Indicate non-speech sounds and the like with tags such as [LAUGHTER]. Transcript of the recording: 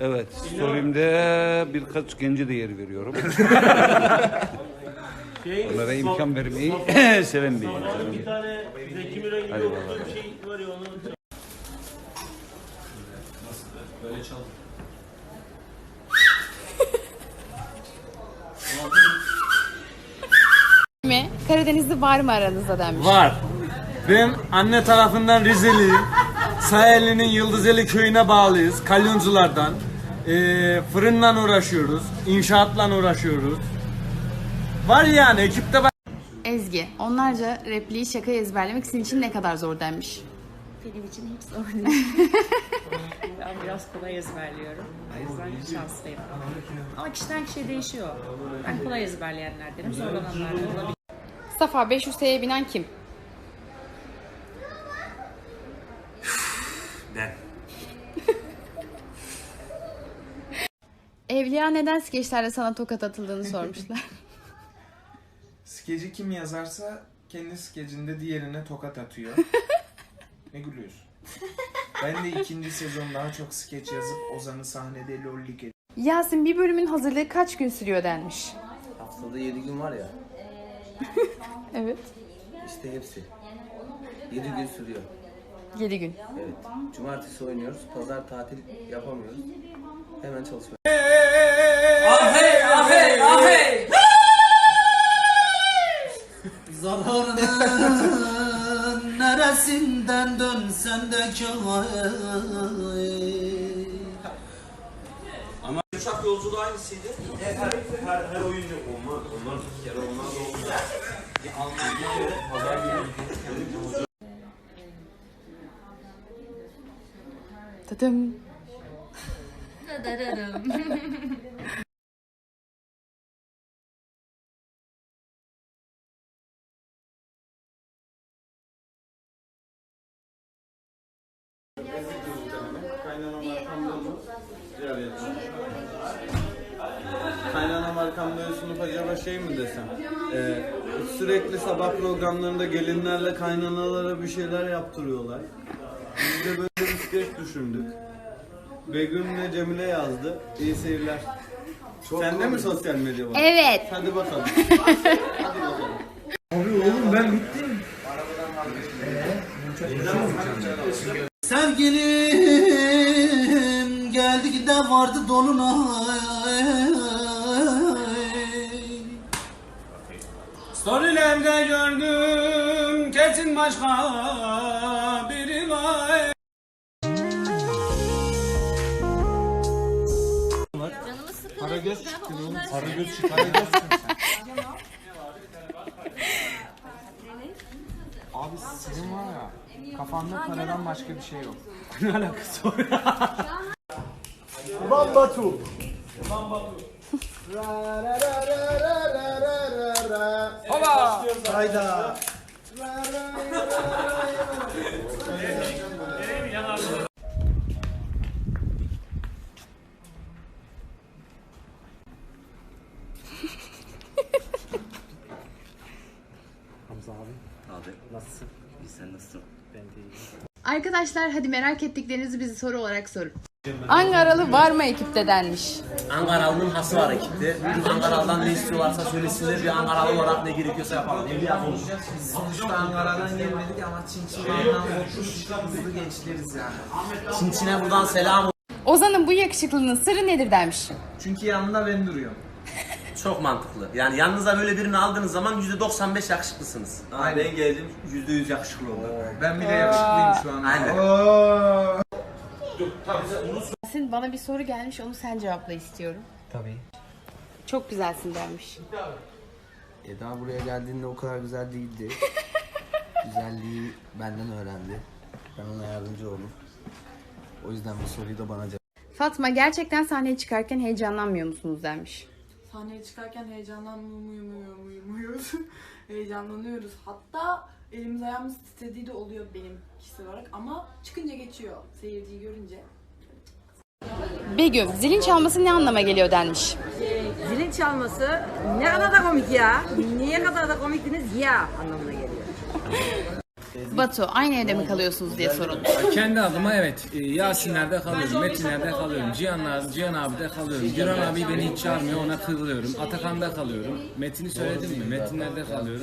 Evet, story'imde birkaç gence de yer veriyorum. Onlara imkan vermeyi seven bir insanım. Bir tane Zeki Müren gibi Hadi okuduğum bakalım. şey var ya onu [LAUGHS] mi? Karadenizli var mı aranızda demiş. Var. Ben anne tarafından Rizeliyim. Sayeli'nin Yıldızeli köyüne bağlıyız. Kalyonculardan. Ee, fırınla uğraşıyoruz. inşaatla uğraşıyoruz. Var yani ekipte var. Ezgi, onlarca repliği şaka ezberlemek sizin için ne kadar zor denmiş. Benim için hiç zor değil. [LAUGHS] ben biraz kolay ezberliyorum. O yüzden şanslıyım. Ama kişiden kişiye değişiyor. Ben kolay ezberleyenlerdenim, zorlananlardan olabilir. Safa 500 TL'ye binen kim? Evliya neden skeçlerde sana tokat atıldığını sormuşlar. [LAUGHS] Skeci kim yazarsa kendi skecinde diğerine tokat atıyor. [LAUGHS] ne gülüyorsun? Ben de ikinci sezon daha çok skeç yazıp Ozan'ı sahnede lollik ediyorum. Yasin bir bölümün hazırlığı kaç gün sürüyor denmiş. Haftada 7 gün var ya. [LAUGHS] Evet. işte hepsi. 7 gün sürüyor. 7 gün. Evet. Cumartesi oynuyoruz. Pazar tatil yapamıyoruz. Hemen çalışıyoruz. Zararının neresinden dönsen de köy Uçak yolculuğu aynısıydı. Her, her, her oyun yok. Onlar, onlar bir kere onlar da oldu. Almanya'da pazar günü [LAUGHS] Tadım. Kaynanam arkamda sınıf acaba şey mi desem? Ee, sürekli sabah programlarında gelinlerle kaynanalara bir şeyler yaptırıyorlar. Biz de böyle bir skeç düşündük. Begüm'le Cemile yazdı. İyi seyirler. Sende mi sosyal medya var? Evet. Hadi bakalım. Hadi bakalım. Abi oğlum ben bittim. Sevgilim geldik de vardı dolunay Storylerde gördüm kesin başka biri var. Karagöz çıktı oğlum. Karagöz çıktı. Karagöz çıktı. Abi senin var ya kafanda paradan başka bir şey yok. [LAUGHS] Ne alakası var? Hayda. Arkadaşlar hadi merak ettiklerinizi bize soru olarak sorun. Ankaralı var mı ekipte denmiş. Ankaralı'nın hası var ekipte. Ankaralı'dan ne istiyorlarsa söylesinler. Bir Ankaralı olarak ne gerekiyorsa yapalım. Evliya konuş. Sonuçta Ankara'dan gelmedik ama Çinçin'den olmuş hızlı gençleriz yani. Çinçin'e buradan selam Ozan'ın bu yakışıklılığının sırrı nedir demiş. Çünkü yanında ben duruyorum. [LAUGHS] Çok mantıklı. Yani yanınıza böyle birini aldığınız zaman %95 yakışıklısınız. ben geldim %100 yakışıklı oldum. Ben bile yakışıklıyım şu an. Aynen. Yasin bana bir soru gelmiş onu sen cevapla istiyorum. Tabii. Çok güzelsin dermiş. Eda buraya geldiğinde o kadar güzel değildi. [LAUGHS] Güzelliği benden öğrendi. Ben ona yardımcı oldum. O yüzden bu soruyu da bana cevap. Fatma gerçekten sahneye çıkarken heyecanlanmıyor musunuz demiş. Sahneye çıkarken heyecanlanmıyoruz. [LAUGHS] Heyecanlanıyoruz. Hatta elimiz ayağımız titrediği de oluyor benim kişisel olarak ama çıkınca geçiyor seyirciyi görünce. Begüm zilin çalması ne anlama geliyor denmiş. Zilin çalması ne kadar da komik ya. Niye kadar da komiktiniz ya anlamına geliyor. Batu aynı evde mi kalıyorsunuz diye soruldu. Kendi adıma evet. e, Yasinler'de kalıyorum, Metinler'de kalıyorum, Cihanlar, Cihan abi'de kalıyorum. Güran abi beni hiç çağırmıyor, ona kırılıyorum. Atakan'da kalıyorum. Metin'i söyledim mi? Metinler'de kalıyorum.